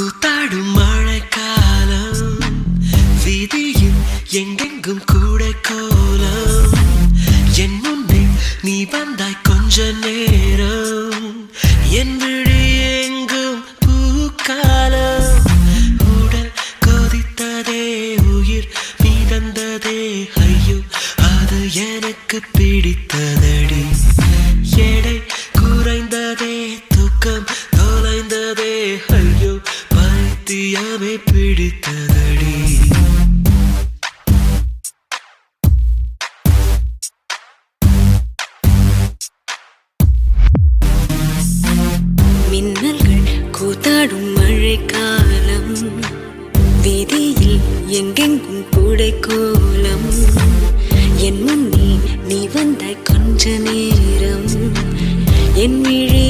கூத்தாடும் மழைக்காலம். வீதியில் எங்கெங்கும் கூட கோலம் என் முன்னே நீ வந்தாய் கொஞ்ச நேரம். என் விழி எங்கும் பூக்காலம். உடல் கொதித்ததே உயிர் மிதந்ததே. ஐயோ அது எனக்கு பிடித்ததடி. பைத்தியமே பிடித்ததடி. மின்னல்கள் கூத்தாடும் மழைக்காலம். வீதியில் எங்கெங்கும் கூடை கோலம் என் முன்னே நீ வந்தாய் கொஞ்ச நேரம். என் விழி